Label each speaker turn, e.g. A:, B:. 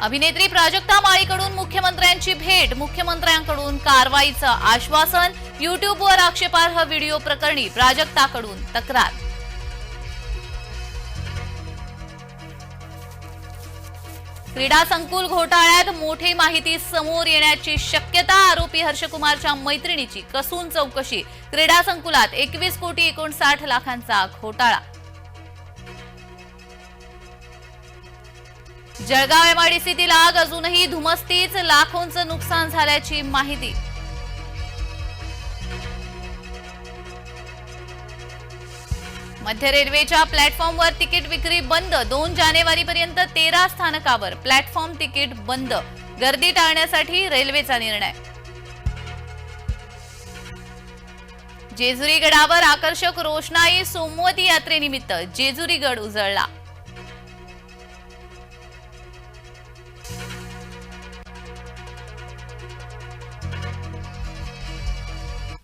A: अभिनेत्री प्राजक्ता माळीकडून मुख्यमंत्र्यांची भेट मुख्यमंत्र्यांकडून कारवाईचं आश्वासन युट्यूबवर आक्षेपार्ह व्हिडिओ प्रकरणी प्राजक्ताकडून तक्रार. क्रीडा संकुल घोटाळ्यात मोठी माहिती समोर येण्याची शक्यता आरोपी हर्षकुमारच्या मैत्रिणीची. कसून चौकशी? क्रीडा संकुलात एकवीस कोटी एकोणसाठ लाखांचा घोटाळा. जळगाव एमआयडीसीतील आग अजूनही धुमसतीच. लाखोंचं नुकसान झाल्याची माहिती. मध्य रेल्वेच्या प्लॅटफॉर्मवर तिकीट विक्री बंद. दोन जानेवारीपर्यंत तेरा स्थानकावर प्लॅटफॉर्म तिकीट बंद. गर्दी टाळण्यासाठी रेल्वेचा निर्णय. जेजुरी गडावर आकर्षक रोषणाई सोमवती यात्रेनिमित्त जेजुरी गड उजळला.